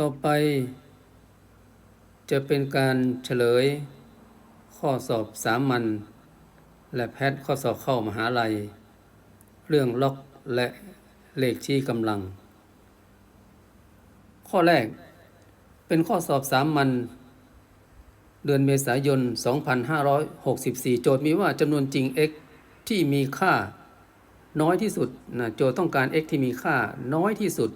ต่อไป จะเป็นการเฉลย ข้อสอบสามัญและแพทย์ข้อสอบเข้ามหาลัย เรื่องล็อกและเลขชี้กำลัง ข้อแรกเป็นข้อสอบสามัญเดือนเมษายน 2564 โจทย์มีว่าจำนวนจริง x ที่มีค่าน้อยที่สุดนะโจทย์ต้องการ x ที่มีค่าน้อยที่สุด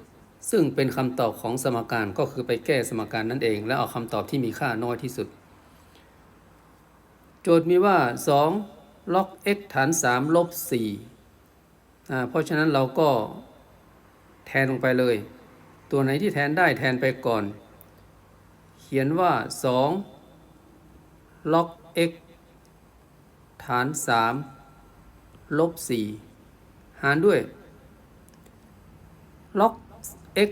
ซึ่งเป็นคำตอบของสมการก็คือไปแก้สมการนั่นเอง แล้วเอาคำตอบที่มีค่าน้อยที่สุด โจทย์มีว่า 2 log x ฐาน 3 ลบ4อ่าเพราะฉะนั้นเราก็แทนลงไปเลย ตัวไหนที่แทนได้แทนไปก่อน เขียนว่า 2 log x ฐาน 3 ลบ 4 หารด้วย log x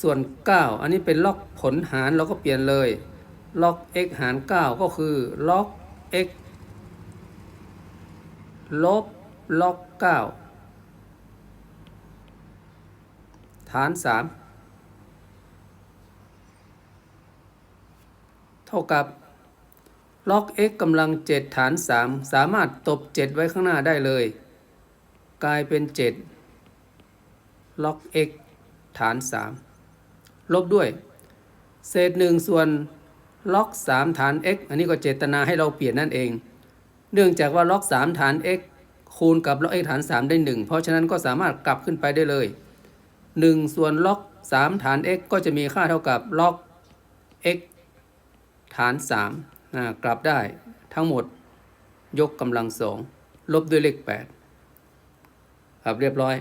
ส่วน 9 อันนี้เป็นล็อกผลหารเราก็เปลี่ยนเลย log x หาร 9 ก็คือ log x ลบ log 9ฐาน 3 เท่ากับ log x กำลัง 7 ฐาน 3 สามารถตบ 7 ไว้ข้างหน้าได้เลย กลายเป็น7 log x ฐาน 3 ลบด้วย เศษ 1 ส่วน log 3ฐาน x อันนี้ก็เจตนาให้เราเปลี่ยนนั่นเอง เนื่องจากว่า log 3ฐาน x คูณกับ log x ฐาน 3 ได้ 1 เพราะฉะนั้นก็สามารถกลับขึ้นไปได้เลย 1 ส่วน log 3ฐาน x ก็จะมีค่าเท่ากับ log x ฐาน3นะกลับได้ทั้งหมดยกกำลังสองลบด้วยเลข 8 ครับเรียบร้อย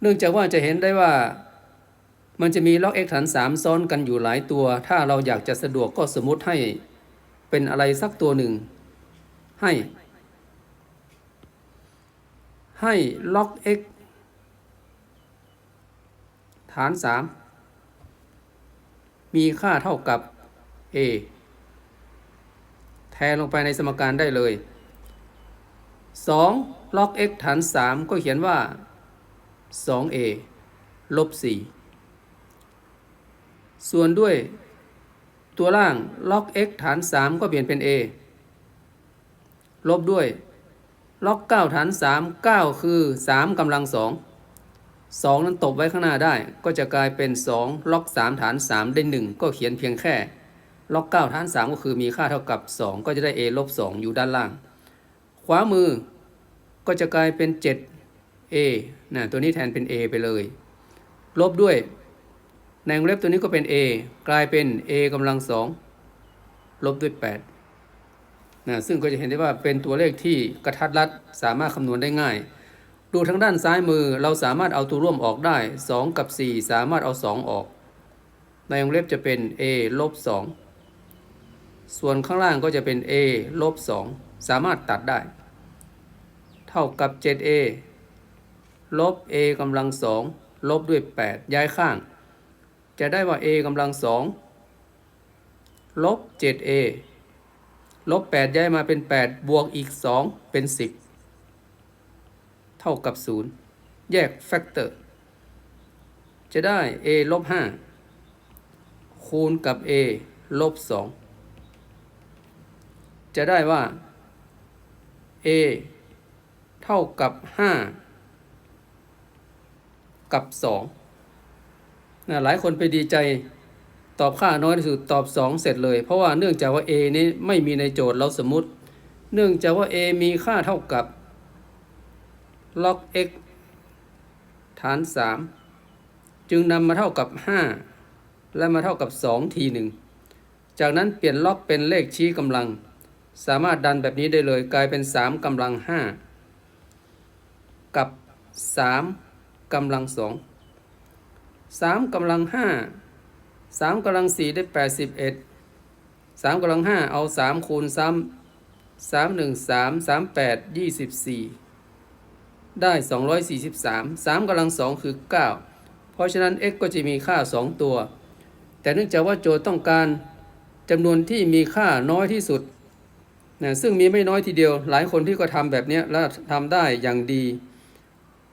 เนื่องจากว่าจะเห็นได้ว่า มันจะมี log x ฐาน3ซ้อนกันอยู่หลายตัว ถ้าเราอยากจะสะดวกก็สมมติให้เป็นอะไรสักตัวหนึ่ง ให้ ให้ log x ฐาน3มีค่าเท่ากับ a แทนลงไปในสมการได้เลย 2 log x ฐาน 3 ก็เขียนว่า 2a ลบ 4 ส่วนด้วยตัวล่าง log x ฐาน 3 ก็เปลี่ยนเป็น a ลบด้วย log 9ฐาน 3 9 คือ 3กำลัง 2 2 นั้นตบไว้ข้างหน้าได้ ก็จะกลายเป็น2 log 3ฐาน 3 ได้ 1 ก็เขียนเพียงแค่ log 9ฐาน 3 ก็คือมีค่าเท่ากับ 2 ก็จะได้ a ลบ 2 อยู่ด้านล่าง ขวามือก็จะกลายเป็น 7 a นะตัวนี้แทนเป็น a ไปเลย ลบด้วย ในวงเล็บตัวนี้ก็เป็น a กลายเป็น a กำลัง2ลบด้วย8นะซึ่งก็จะเห็นได้ว่าเป็นตัวเลขที่กระทัดรัดสามารถคำนวณได้ง่าย ดูทางด้านซ้ายมือเราสามารถเอาตัวร่วมออกได้ 2 กับ 4 สามารถเอา 2 ออก ในวงเล็บจะเป็น a ลบ2ส่วนข้างล่างก็จะเป็น a ลบ2สามารถตัดได้ เท่ากับ 7a ลบ a กำลัง2ลบด้วย 8 ย้ายข้าง จะได้ว่า a กำลัง2ลบ 7a ลบ 8 ย้ายมาเป็น 8 บวกอีก 2 เป็น 10 เท่ากับ 0 แยกแฟกเตอร์ จะได้ a ลบ 5 คูณกับ a ลบ 2 จะได้ว่า a เท่ากับ 5 กับ2นะหลายคนไปดีใจตอบค่าน้อยที่สุดตอบ 2 เสร็จเลย เพราะว่าเนื่องจากว่า a นี้ไม่มีในโจทย์เราสมมติ เนื่องจากว่า a มีค่าเท่ากับ log x ฐาน 3 จึงนำมาเท่ากับ 5 และมาเท่ากับ 2 ทีหนึ่งจากนั้นเปลี่ยนล็อกเป็นเลขชี้กำลัง สามารถดันแบบนี้ได้เลยกลายเป็น 3กำลัง 5 กับ 3 กำลัง2 3กำลัง5 3กำลัง4ได้81 3กำลัง5เอา3คูณซ้ำ3 1 3 3 8 24ได้243 3กำลัง2คือ9เพราะฉะนั้น x ก็จะมีค่า2ตัว แต่เนื่องจากว่าโจทย์ต้องการจำนวนที่มีค่าน้อยที่สุดนะซึ่งมีไม่น้อยทีเดียว หลายคนที่ก็ทำแบบนี้แล้วทำได้อย่างดี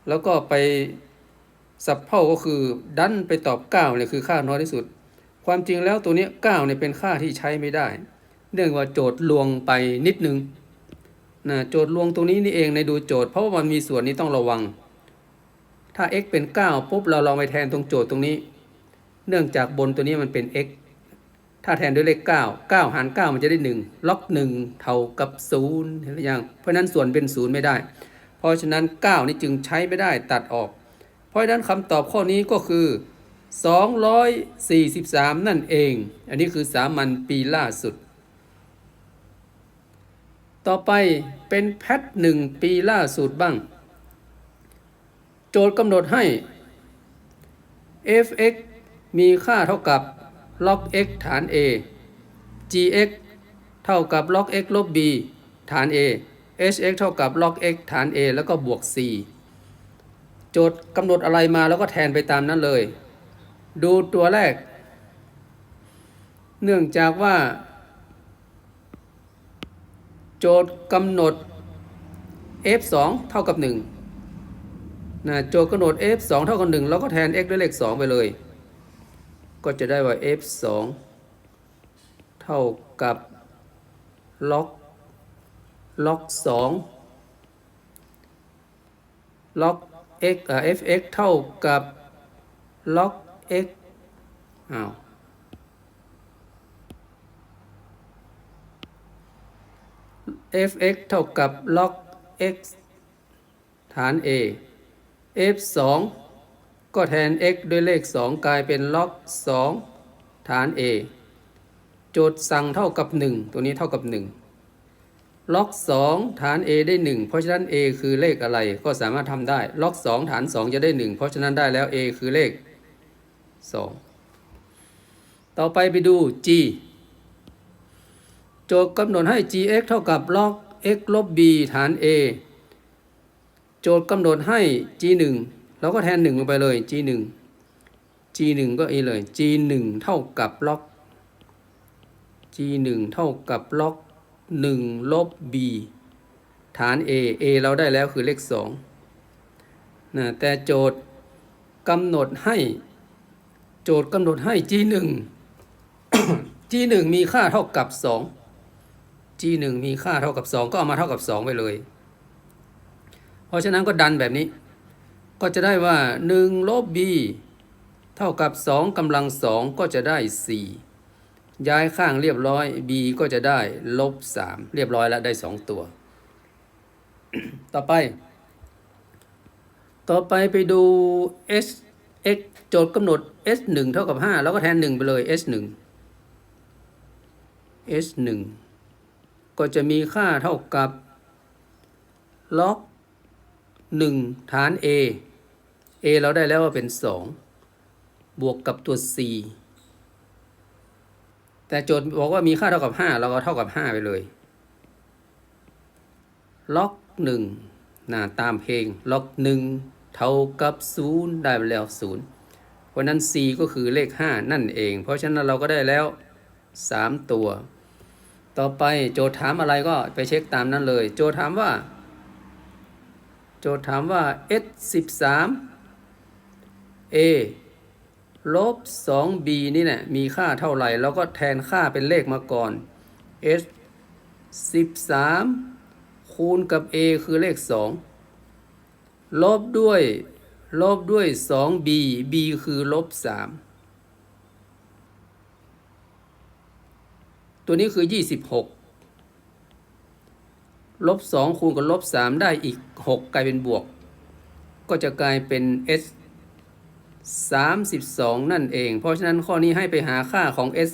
แล้วก็ไป สับเผ่าก็คือดันไปตอบ9เนี่ยคือค่าน้อยที่สุด ความจริงแล้วตัวนี้9เนี่ยเป็นค่าที่ใช้ไม่ได้ เนื่องว่าโจทย์ลวงไปนิดนึงนะโจทย์ลวงตรงนี้นี่เองในดูโจทย์เพราะว่ามันมีส่วนนี้ต้องระวัง ถ้า x เป็น 9 ปุ๊บเราลองไปแทนตรงโจทย์ตรงนี้ เนื่องจากบนตัวนี้มันเป็น x ถ้าแทนด้วยเลข 9 9 หาร 9 มันจะได้ 1 ล็อก 1 เท่ากับ 0 เห็นหรือยัง เพราะนั้นส่วนเป็น 0 ไม่ได้ เพราะฉะนั้น 9 นี่จึงใช้ไม่ได้ตัดออก ราะฉะนั้นคำตอบข้อนี้ก็คือ 243 นั่นเอง อันนี้คือสามัญปีล่าสุด ต่อไปเป็นแพทหนึ่งปีล่าสุดบ้าง โจทย์กำหนดให้ f(x) มีค่าเท่ากับ log x ฐาน a gx เท่ากับ log x ลบ b ฐาน a hx เท่ากับ log x ฐาน a แล้วก็บวก c โจทย์กำหนดอะไรมาแล้วก็แทนไปตามนั้นเลย ดูตัวแรก เนื่องจากว่า โจทย์กำหนด f 2เท่ากับ1นะโจทย์กำหนด f 2เท่ากับ1เราก็แทน x ด้วยเลข 2 ไปเลย ก็จะได้ว่า f 2เท่ากับ log log 2 log x อ่า fx เท่ากับ log x อ้าว fx เท่ากับ log x ฐาน a f 2ก็แทน x ด้วยเลข 2 กลายเป็น log 2ฐาน a โจทย์สั่งเท่ากับ 1 ตัวนี้เท่ากับ 1 log 2ฐาน a ได้ 1 เพราะฉะนั้น a คือเลขอะไรก็สามารถทำได้ log 2ฐาน 2 จะได้ 1 เพราะฉะนั้นได้แล้ว a คือเลข 2 ต่อไปไปดู g โจทย์กำหนดให้ gx เท่ากับ log x ลบ b ฐาน a โจทย์กำหนดให้ g1 เราก็แทน 1 ลงไปเลย g1 g1 ก็อีเลย g1 เท่ากับ log g1 เท่ากับ log 1 ลบ b ฐาน a a เราได้แล้วคือเลข2นะแต่โจทย์กำหนดให้โจทย์กำหนดให้ g1 g1 มีค่าเท่ากับ 2 g1 มีค่าเท่ากับ 2 ก็เอามาเท่ากับ 2 ไปเลย เพราะฉะนั้นก็ดันแบบนี้ ก็จะได้ว่า 1 ลบ b เท่ากับ 2กำลัง 2 ก็จะได้ 4 ย้ายข้างเรียบร้อย b ก็จะได้ลบ3เรียบร้อยแล้วได้2ตัว ต่อไป ต่อไปไปดู s x โจทย์กำหนด s 1เท่ากับ 5 แล้วก็แทน 1 ไปเลย s 1 s 1ก็จะมีค่าเท่ากับ log 1ฐาน a a เราได้แล้วว่าเป็น 2 บวกกับตัว c แต่โจทย์บอกว่ามีค่าเท่ากับ5เราก็เท่ากับ5ไปเลย log 1น่ะตามเพลง log 1เท่ากับ0ได้ไปแล้ว0เพราะนั้น c ก็คือเลข 5 นั่นเอง เพราะฉะนั้นเราก็ได้แล้ว 3 ตัว ต่อไปโจทย์ถามอะไรก็ไปเช็คตามนั้นเลย โจทย์ถามว่า โจทย์ถามว่า s 13 a ลบ 2b นี่แหละมีค่าเท่าไหร่เราก็แทนค่าเป็นเลขมาก่อน s 13 คูณกับ a คือเลข 2 ลบด้วย ลบด้วย 2b b คือลบ 3 ตัวนี้คือ 26 ลบ 2 คูณกับลบ 3 ได้อีก 6 กลายเป็นบวก ก็จะกลายเป็น s 32 นั่นเอง เพราะฉะนั้นข้อนี้ให้ไปหาค่าของ s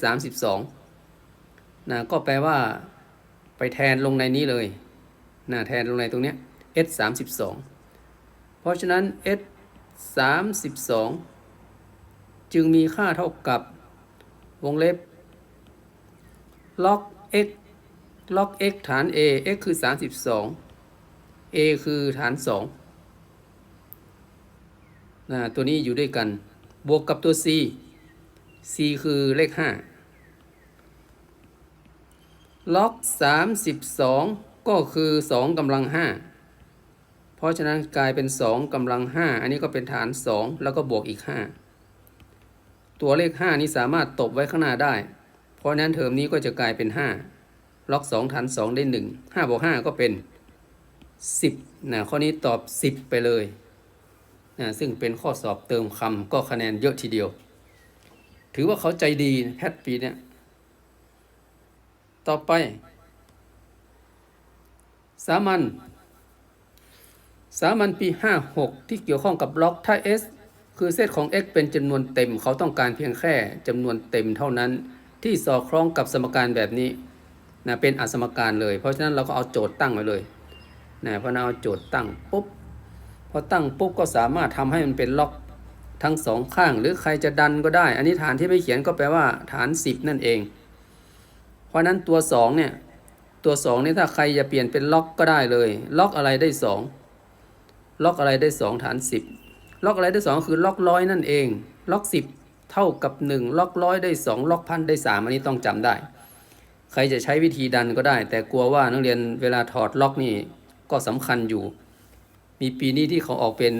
32นะก็แปลว่าไปแทนลงในนี้เลยนะแทนลงในตรงเนี้ย s 32เพราะฉะนั้น s 32จึงมีค่าเท่ากับวงเล็บ log x log x ฐาน a x คือ 32 a คือฐาน 2 นะตัวนี้อยู่ด้วยกัน บวกกับตัว c c คือเลข5 log 32 ก็คือ 2กำลัง5เพเพราะฉะนั้นกลายเป็น 2กำลัง 5 อันนี้ก็เป็นฐาน 2 แล้วก็บวกอีก 5 ตัวเลข 5 นี้สามารถตบไว้ข้างหน้าได้ เพราะฉะนั้นเทอมนี้ก็จะกลายเป็น 5 ล็อก 2 ฐาน 2 ได้ 1 5บวก5ก็เป็น 10นะข้อนี้ตอบ 10 ไปเลย ซึ่งเป็นข้อสอบเติมคำก็คะแนนเยอะทีเดียว ถือว่าเขาใจดีแพทปีเนี้ยต่อไป สามัญสามัญปี 56 ที่เกี่ยวข้องกับล็อกถ้า S คือเซตของ x เป็นจำนวนเต็มเขาต้องการเพียงแค่จำนวนเต็มเท่านั้นที่สอดคล้องกับสมการแบบนี้นะเป็นอสมการเลย เพราะฉะนั้นเราก็เอาโจทย์ตั้งไว้เลยนะพอเราเอาโจทย์ตั้งปุ๊บ พอตั้งปุ๊บก็สามารถทำให้มันเป็นล็อกทั้งสองข้าง หรือใครจะดันก็ได้ อันนี้ฐานที่ไม่เขียนก็แปลว่าฐาน 10 นั่นเอง เพราะนั้นตัว2เนี่ยตัว2นี่ถ้าใครจะเปลี่ยนเป็นล็อกก็ได้เลย ล็อกอะไรได้ 2 ล็อกอะไรได้ 2 ฐาน 10 ล็อกอะไรได้ 2 คือล็อกร้อยนั่นเอง ล็อก 10 เท่ากับ 1 ล็อกร้อยได้ 2 ล็อกพันได้ 3 อันนี้ต้องจำได้ ใครจะใช้วิธีดันก็ได้ แต่กลัวว่านักเรียนเวลาถอดล็อกนี่ก็สำคัญอยู่ มีปีนี้ที่เขาออกเป็น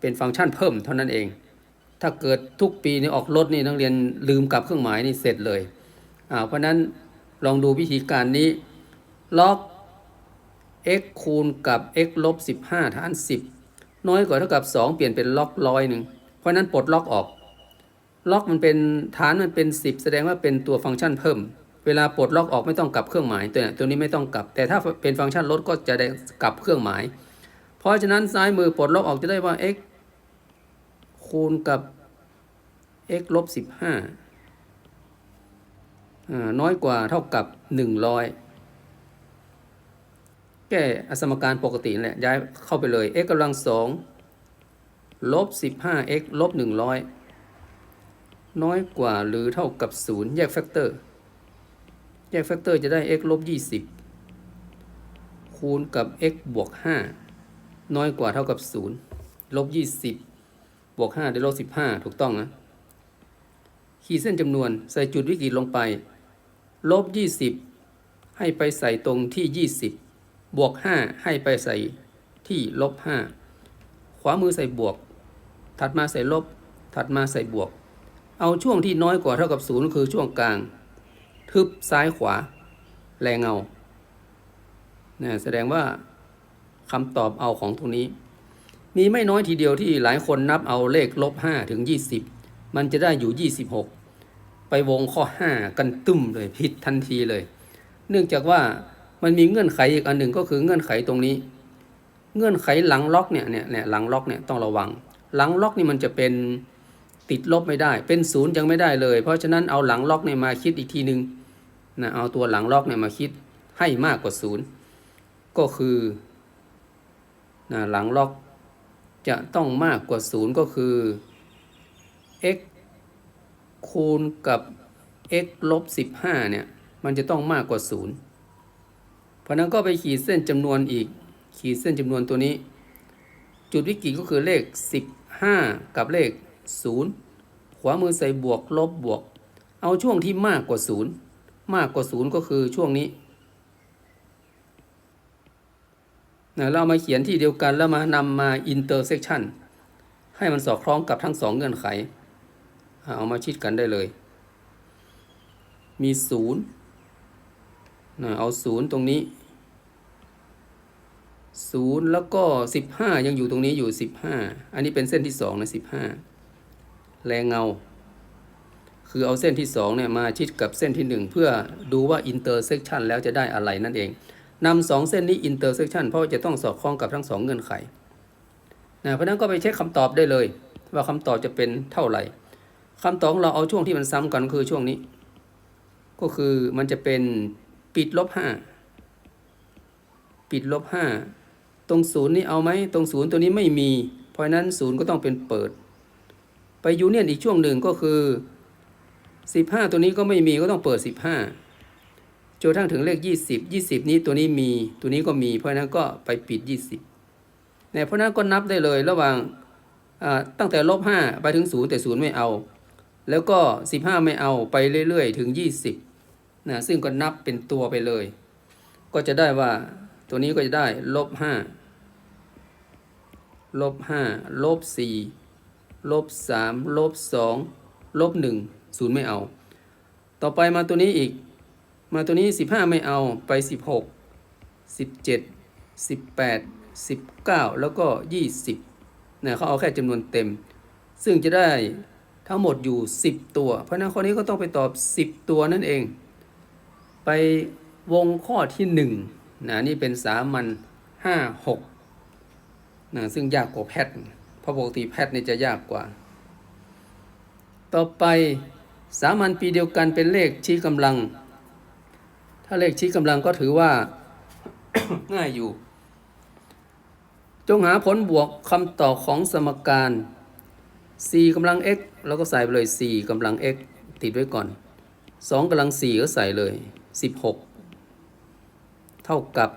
เป็นฟังก์ชันเพิ่มเท่านั้นเอง ถ้าเกิดทุกปีนี่ออกรถนี่นักเรียนลืมกลับเครื่องหมายนี่เสร็จเลย เพราะนั้นลองดูวิธีการนี้ล็อก x คูณกับ x ลบ15ฐาน 10 น้อยกว่าเท่ากับ 2 เปลี่ยนเป็นล็อกร้อยหนึ่งเพราะฉะนั้นปลดล็อกออก ล็อกมันเป็นฐานมันเป็น 10 แสดงว่าเป็นตัวฟังก์ชันเพิ่ม เวลาปลดล็อกออกไม่ต้องกลับเครื่องหมายตัวนี้ตัวนี้ไม่ต้องกลับ แต่ถ้าเป็นฟังก์ชันลดก็จะได้กลับเครื่องหมาย เพราะฉะนั้นซ้ายมือปลดล็อกออกจะได้ว่า x คูณกับ x ลบ15อ่าน้อยกว่าเท่ากับ100แก้อสมการปกตินั่แหละย้ายเข้าไปเลย x กำลังสองลบ 15x ลบ100น้อยกว่าหรือเท่ากับ0แยกแฟกเตอร์ แยกแฟกเตอร์จะได้ x ลบ20 คูณกับ x บวก 5 น้อยกว่าเท่ากับ 0 ลบ 20 บวก 5 ได้ลบ 15 ถูกต้องนะ ขีดเส้นจำนวนใส่จุดวิกฤตลงไป ลบ 20 ให้ไปใส่ตรงที่ 20 บวก 5 ให้ไปใส่ที่ลบ 5 ขวามือใส่บวก ถัดมาใส่ลบ ถัดมาใส่บวก เอาช่วงที่น้อยกว่าเท่ากับ 0 คือช่วงกลาง ทึบซ้ายขวา แรงเงาเนี่ยแสดงว่าคำตอบเอาของตรงนี้ มีไม่น้อยทีเดียวที่หลายคนนับเอาเลขลบ5ถึง 20 มันจะได้อยู่ 26 ไปวงข้อ 5 กันตึ้มเลยผิดทันทีเลย เนื่องจากว่ามันมีเงื่อนไขอีกอันหนึ่งก็คือเงื่อนไขตรงนี้ เงื่อนไขหลังล็อกเนี่ยเนี่ยเนี่ยหลังล็อกเนี่ยต้องระวัง หลังล็อกนี่มันจะเป็นติดลบไม่ได้ เป็นศูนย์ยังไม่ได้เลย เพราะฉะนั้นเอาหลังล็อกเนี่ยมาคิดอีกทีหนึ่ง นะเอาตัวหลังล็อกเนี่ยมาคิดให้มากกว่าศูนย์ก็คือนะหลังล็อกจะต้องมากกว่าศูนย์ก็คือ x คูณกับ x ลบ15เนี่ยมันจะต้องมากกว่าศูนย์เพราะนั้นก็ไปขีดเส้นจำนวนอีก ขีดเส้นจำนวนตัวนี้ จุดวิกฤตก็คือเลข 15 กับเลข 0 ขวามือใส่บวกลบบวก เอาช่วงที่มากกว่า 0 มากกว่า0ก็คือช่วงนี้นะเรามาเขียนที่เดียวกันแล้วมานำมา intersection ให้มันสอดคล้องกับทั้งสองเงื่อนไข เอามาชิดกันได้เลย มี0นะเอาศูนย์ตรงนี้ศูนย์แล้วก็สิบห้ายังอยู่ตรงนี้อยู่สิบห้าอันนี้เป็นเส้นที่สองนะสิบห้าแรงเงา คือเอาเส้นที่สองเนี่ยมาชิดกับเส้นที่หนึ่งเพื่อดูว่าอินเตอร์เซ t ชันแล้วจะได้อะไรนั่นเองนำสองเส้นนี้อินเตอร์เซ t ชันเพราะว่าจะต้องสอดคล้องกับทั้งสองเงื่อนไขนะเพราะนั้นก็ไปเช็คคำตอบได้เลย ว่าคำตอบจะเป็นเท่าไหร่คำตอบของเราเอาช่วงที่มันซ้ำกันคือช่วงนี้ ก็คือมันจะเป็นปิดลบห้าปิดลบห้าตรงศูนย์นี่เอาไหมตรงศูนย์ตัวนี้ไม่มี เพราะฉะนั้นศูนย์ก็ต้องเป็นเปิด ไปยูเนียนอีกช่วงหนึ่งก็คือ สิบห้าตัวนี้ก็ไม่มีก็ต้องเปิดสิบห้าจนทั่งถึงเลขยี่สิบยี่สิบนี้ตัวนี้มีตัวนี้ก็มี เพราะนั้นก็ไปปิดยี่สิบเนี่ยเพราะนั้นก็นับได้เลยระหว่างตั้งแต่ลบห้าไปถึงศูนย์แต่ศูนย์ไม่เอา แล้วก็สิบห้าไม่เอาไปเรื่อยๆ ถึงยี่สิบนะซึ่งก็นับเป็นตัวไปเลย ก็จะได้ว่าตัวนี้ก็จะได้ลบห้าลบห้าลบสี่ลบสามลบสองลบหนึ่ง ศูนย์ไม่เอา ต่อไปมาตัวนี้อีก มาตัวนี้สิบห้าไม่เอาไปสิบหกสิบเจ็ดสิบแปดสิบเก้าแล้วก็ยี่สิบนะเขาเอาแค่จำนวนเต็ม ซึ่งจะได้ทั้งหมดอยู่ 10 ตัว เพราะฉะนั้นข้อนี้ก็ต้องไปตอบ 10 ตัวนั่นเอง ไปวงข้อที่1นะนี่เป็นสามัญ5 6นะซึ่งยากกว่าแพทย์เพราะปกติแพทย์นี่จะยากกว่า ต่อไป สามัญปีเดียวกันเป็นเลขชี้กำลัง ถ้าเลขชี้กำลังก็ถือว่า ง่ายอยู่ จงหาผลบวกคำตอบของสมการ4กำลัง x เราก็ใส่ไปเลย4กำลัง x ติดไว้ก่อน 2กำลัง 4 ก็ใส่เลย 16 เท่ากับ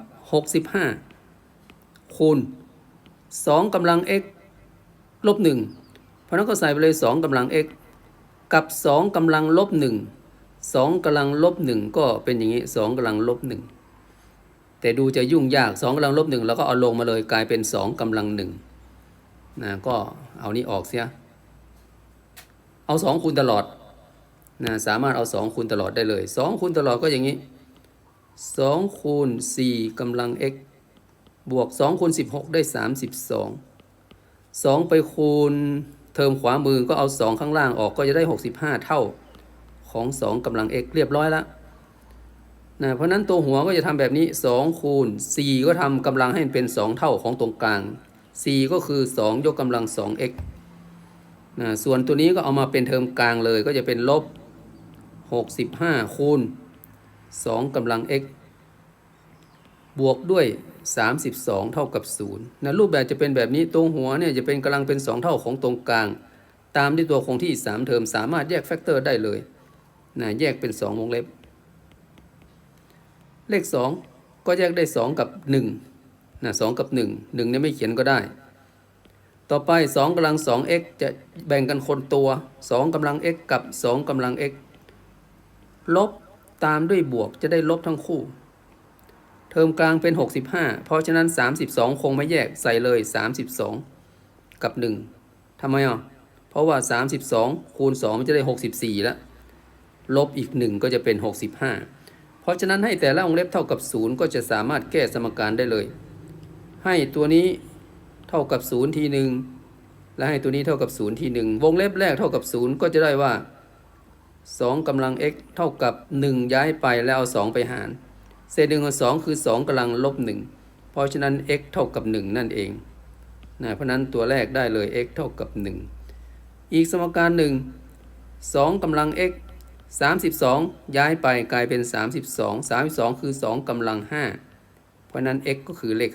65 คูณ 2กำลัง x ลบ 1 เพราะนั้นก็ใส่ไปเลย 2กำลัง x กับ2กำลังลบ1 2กำลังลบ1ก็เป็นอย่างนี้2กำลังลบ1แต่ดูจะยุ่งยาก2กำลังลบ1แล้วก็เอาลงมาเลยกลายเป็น2กำลัง1นะก็เอานี้ออกเสีย เอาสองคูณตลอดนะสามารถเอาสองคูณตลอดได้เลยสองคูณตลอดก็อย่างนี้สองคูณสี่กำลัง x บวกสองคูณสิบหกได้สามสิบสองสองไปคูณ เทอมขวามือก็เอาสองข้างล่างออกก็จะได้หกสิบห้าเท่าของสองกำลัง x เรียบร้อยแล้วนะเพราะนั้นตัวหัวก็จะทำแบบนี้สองคูณสี่ก็ทำกำลังให้มันเป็นสองเท่าของตรงกลาง 4 ก็คือ 2 ยกกำลัง 2x นะส่วนตัวนี้ก็เอามาเป็นเทอมกลางเลยก็จะเป็นลบ 65 คูณ 2กำลัง x บวกด้วย 32 เท่ากับ0นะรูปแบบจะเป็นแบบนี้ตรงหัวเนี่ยจะเป็นกำลังเป็น 2 เท่าของตรงกลาง ตามด้วยตัวคงที่ 3 เทอมสามารถแยกแฟกเตอร์ได้เลยนะแยกเป็น 2 วงเล็บ เลข 2 ก็แยกได้ 2 กับ1นะสองกับ 1 1เนี่ยไม่เขียนก็ได้ ต่อไป 2กำลัง 2x จะแบ่งกันคนตัว 2กำลัง x กับ 2กำลัง x ลบตามด้วยบวกจะได้ลบทั้งคู่ เทอมกลางเป็น 65 เพราะฉะนั้น 32 คงไม่แยกใส่เลย 32 กับ 1ทำไมอะ เพราะว่า 32 คูณ 2 มันจะได้ 64 แล้ว ลบอีก 1 ก็จะเป็น 65 เพราะฉะนั้นให้แต่ละวงเล็บเท่ากับ 0 ก็จะสามารถแก้สมการได้เลย ให้ตัวนี้เท่ากับ 0 ทีหนึ่งและให้ตัวนี้เท่ากับ 0 ทีหนึ่งวงเล็บแรกเท่ากับ 0 ก็จะได้ว่า2กำลัง x เท่ากับ 1 ย้ายไปแล้วเอา 2 ไปหาร เศษหนึ่งของ2คือ 2กำลังลบ 1 เพราะฉะนั้น x เท่ากับ 1 นั่นเองนะเพราะนั้นตัวแรกได้เลย x เท่ากับ 1 อีกสมการหนึ่ง2กำลัง x 32 ย้ายไปกลายเป็น 32 32 คือ 2กำลัง 5 เพราะนั้น x ก็คือเลข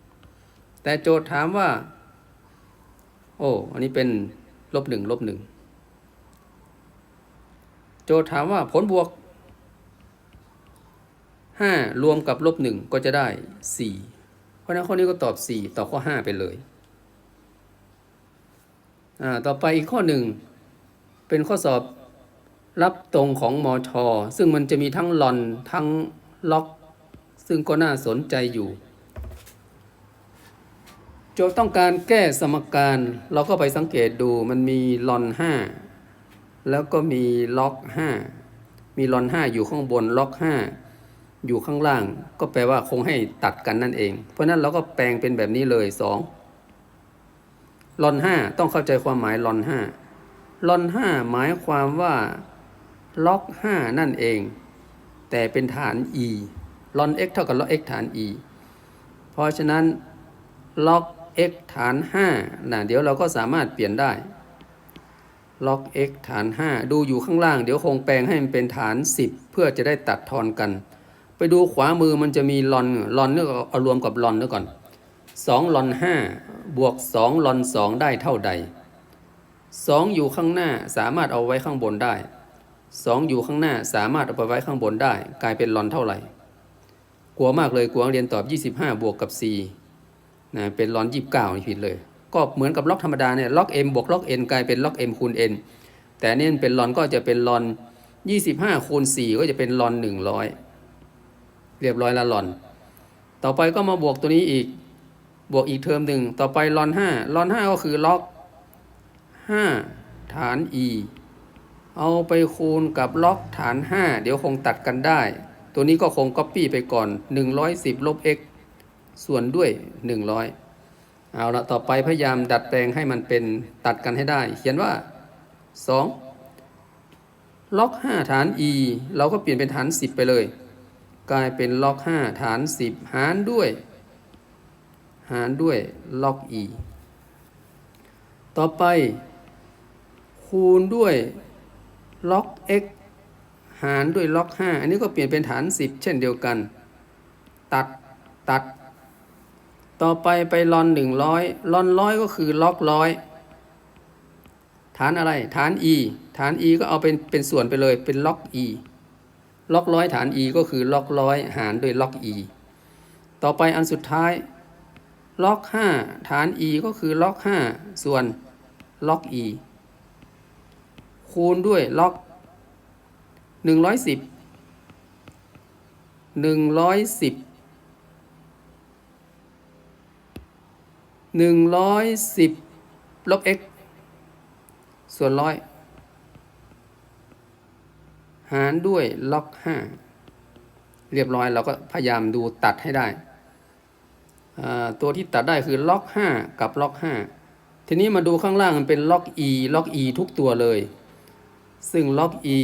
5 แต่โจทย์ถามว่า โอ้อันนี้เป็นลบหนึ่งลบหนึ่งโจทย์ถามว่าผลบวก 5 รวมกับลบหนึ่งก็จะได้ 4 เพราะฉะนั้นข้อนี้ก็ตอบ 4ต่อข้อ 5 ไปเลยอ่าต่อไปอีกข้อหนึ่งเป็นข้อสอบรับตรงของมอชอซึ่งมันจะมีทั้งลอนทั้งล็อก ซึ่งก็น่าสนใจอยู่โจทย์ต้องการแก้สมการเราก็ไปสังเกตดูมันมีลอน 5 แล้วก็มีล็อก 5 มีลอน 5 อยู่ข้างบนล็อก 5 อยู่ข้างล่าง ก็แปลว่าคงให้ตัดกันนั่นเอง เพราะนั้นเราก็แปลงเป็นแบบนี้เลย2ลอน5ต้องเข้าใจความหมายลอน5ลอน5หมายความว่าล็อก5นั่นเอง แต่เป็นฐาน e ลอน x เท่ากับล็อก x ฐาน e เพราะฉะนั้นล็อก x ฐาน5นะเดี๋ยวเราก็สามารถเปลี่ยนได้ล็อก x ฐาน 5 ดูอยู่ข้างล่าง เดี๋ยวคงแปลงให้มันเป็นฐาน 10 เพื่อจะได้ตัดทอนกัน ไปดูขวามือมันจะมีลอนลอนนี่เอารวมกับลอนด้วยก่อน2ลอน5บวก2ลอน2ได้เท่าใด2อยู่ข้างหน้าสามารถเอาไว้ข้างบนได้2อยู่ข้างหน้าสามารถเอาไปไว้ข้างบนได้ กลายเป็นลอนเท่าไหร่ กลัวมากเลยกลัวเรียนตอบ 25 บวกกับ4นะเป็นลอน 29นี่ผิดเลย ก็เหมือนกับล็อกธรรมดาเนี่ยล็อก m บวกล็อก n กลายเป็นล็อก m คูณ n แต่เนี่ยเป็นลอนก็จะเป็นลอน 25คูณ4ก็จะเป็นลอน 100 เรียบร้อยละลอน ต่อไปก็มาบวกตัวนี้อีก บวกอีกเทอมหนึ่ง ต่อไปลอนห้าลอนห้าก็คือล็อกห้าฐาน e เอาไปคูณกับล็อกฐาน 5 เดี๋ยวคงตัดกันได้ ตัวนี้ก็คงก๊อปปี้ไปก่อน 110 ลบ x ส่วนด้วย 100 เอาละต่อไปพยายามดัดแปลงให้มันเป็นตัดกันให้ได้ เขียนว่า 2 ล็อก 5 ฐาน e เราก็เปลี่ยนเป็นฐาน 10 ไปเลย กลายเป็นล็อก 5 ฐาน 10 หารด้วย หารด้วยล็อก e ต่อไป คูณด้วยล็อก x หารด้วยล็อก 5 อันนี้ก็เปลี่ยนเป็นฐาน 10 เช่นเดียวกัน ตัดตัด ต่อไปไปลอน 100ลอนร้อยก็คือล็อกร้อยฐานอะไร ฐาน e ฐาน e ก็เอาเป็นเป็นส่วนไปเลยเป็นล็อก e ล็อกร้อยฐาน e ก็คือล็อกร้อยหารด้วยล็อก e ต่อไปอันสุดท้ายล็อก 5 ฐาน e ก็คือล็อก 5 ส่วนล็อก e คูณด้วยล็อกหนึ่งร้อยสิบหนึ่งร้อยสิบหนึ่งร้อยสิบลบ x ส่วนร้อย หารด้วยล็อกห้าเรียบร้อยเราก็พยายามดูตัดให้ได้ ตัวที่ตัดได้คือล็อก5กับล็อก5ทีนี้มาดูข้างล่างมันเป็นล็อก e ล็อก e ทุกตัวเลย ซึ่งล็อก e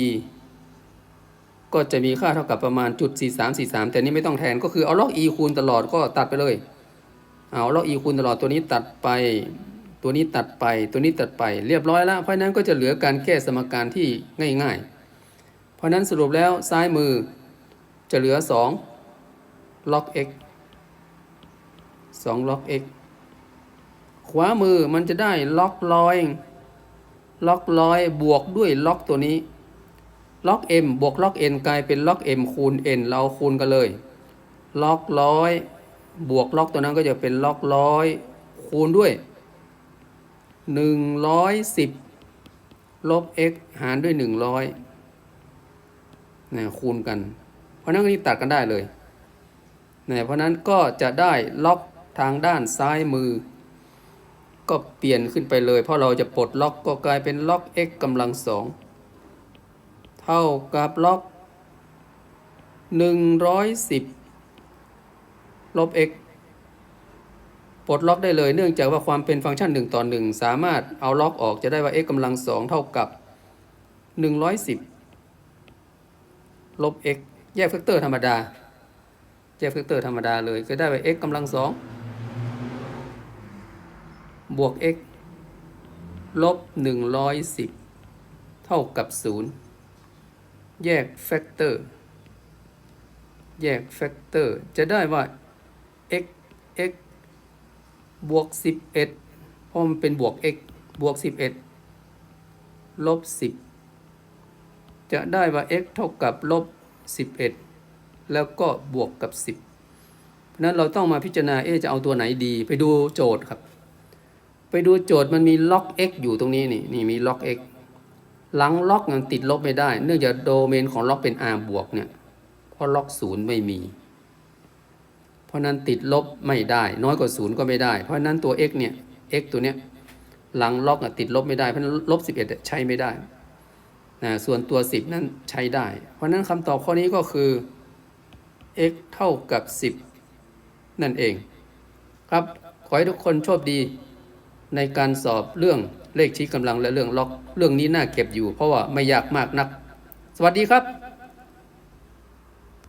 ก็จะมีค่าเท่ากับประมาณจุด4343 แต่นี้ไม่ต้องแทนก็คือเอาล็อก e คูณตลอดก็ตัดไปเลย เอาล็อก e คูณตลอดตัวนี้ตัดไป ตัวนี้ตัดไป ตัวนี้ตัดไป เรียบร้อยแล้ว เพราะนั้นก็จะเหลือการแก้สมการที่ง่าย ๆ เพราะนั้นสรุปแล้วซ้ายมือจะเหลือ 2 ล็อก x 2 ล็อก x ขวามือมันจะได้ล็อกร้อยล็อกร้อยบวกด้วยล็อกตัวนี้ ล็อก m บวกล็อก n กลายเป็นล็อก m คูณ n เราคูณกันเลย ล็อกร้อยบวกล็อกตัวนั้นก็จะเป็นล็อกร้อยคูณด้วย 110 ลบ x หารด้วย 100 นะคูณกัน เพราะนั้นก็นี่ตัดกันได้เลยนะเพราะนั้นก็จะได้ล็อกทางด้านซ้ายมือ ก็เปลี่ยนขึ้นไปเลย เพราะเราจะปลดล็อกก็กลายเป็นล็อก x กำลังสองเท่ากับล็อก 110 ลบ x ปลดล็อกได้เลยเนื่องจากว่าความเป็นฟังก์ชัน 1 ต่อ 1 สามารถเอาล็อกออกจะได้ว่า x กำลังสองเท่ากับ 110 ลบ x แยกแฟกเตอร์ธรรมดา แยกแฟกเตอร์ธรรมดาเลยก็ได้ว่า x กำลังสองบวก x ลบ 110 เท่ากับ 0 แยกแฟกเตอร์ แยกแฟกเตอร์ จะได้ว่า x x บวก 11 เพราะมันเป็นบวก x บวก 11 ลบ 10 จะได้ว่า x เท่ากับลบ 11 แล้วก็บวกกับ 10เพราะนั้นเราต้องมาพิจารณาเอ๊จะเอาตัวไหนดี ไปดูโจทย์ครับ ไปดูโจทย์มันมีล็อก x อยู่ตรงนี้นี่นี่มีล็อก x หลังล็อกมันติดลบไม่ได้ เนื่องจากโดเมนของล็อกเป็น r บวกเนี่ยเพราะล็อกศูนย์ไม่มี เพราะนั้นติดลบไม่ได้ น้อยกว่าศูนย์ก็ไม่ได้ เพราะนั้นตัว x เนี่ย x ตัวเนี้ยหลังล็อกติดลบไม่ได้เพราะนั้นลบ11 ใช้ไม่ได้ นะส่วนตัว 10 นั้นใช้ได้ เพราะนั้นคำตอบข้อนี้ก็คือ x เท่ากับ 10 นั่นเอง ครับ ขอให้ทุกคนโชคดีในการสอบเรื่องเลขชี้กำลังและเรื่องล็อก เรื่องนี้น่าเก็บอยู่เพราะว่าไม่ยากมากนัก สวัสดีครับ